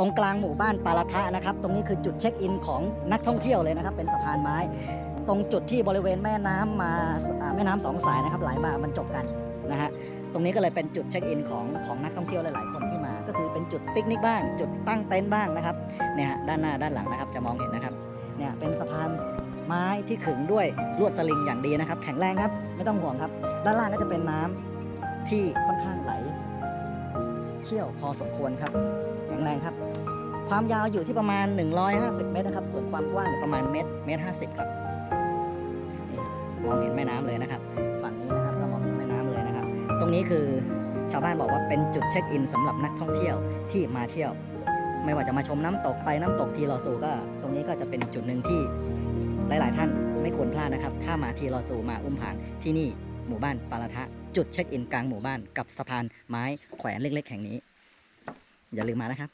ตรงกลางหมู่บ้านปาราทะนะครับ ตรงนี้คือจุดเช็คอินของนักท่องเที่ยวเลยนะครับ เป็นสะพานไม้ ตรงจุดที่บริเวณแม่น้ำมาอ่าแม่น้ำสองสายนะครับไหลมาบรรจบกันนะฮะตรงนี้ก็เลยเป็นจุดเช็คอินของของนักท่องเที่ยวหลาย ๆ คนที่มา ก็คือเป็นจุดปิกนิกบ้าง จุดตั้งเต็นท์บ้างนะครับเนี่ยฮะด้านหน้าด้านหลังนะครับจะมองเห็นนะครับเนี่ยเป็นสะพานไม้ที่ขึงด้วยลวดสลิงอย่างดีนะครับ แข็งแรงครับไม่ต้องห่วงครับ ด้านล่างก็จะเป็นน้ำที่ค่อนข้างไหล เชี่ยวพอสมควรครับแข็งแรงครับ ความยาวอยู่ที่ประมาณ 150 เมตรนะครับ ส่วนความกว้างประมาณเมตรเมตรห้าสิบครับมองเห็นแม่น้ำเลยนะครับ ฝั่งนี้นะครับเรามองเห็นแม่น้ำเลยนะครับ ตรงนี้คือชาวบ้านบอกว่าเป็นจุดเช็คอินสำหรับนักท่องเที่ยวที่มาเที่ยว ไม่ว่าจะมาชมน้ำตกไปน้ำตกทีลอซูก็ ตรงนี้ก็จะเป็นจุดหนึ่งที่หลาย ๆ ท่านไม่ควรพลาดนะครับ ถ้ามาทีลอซูมาอุ้มผางที่นี่หมู่บ้านปาราทะ จุดเช็คอินกลางหมู่บ้านกับสะพานไม้แขวนเล็กๆแห่งนี้ อย่าลืมมานะครับ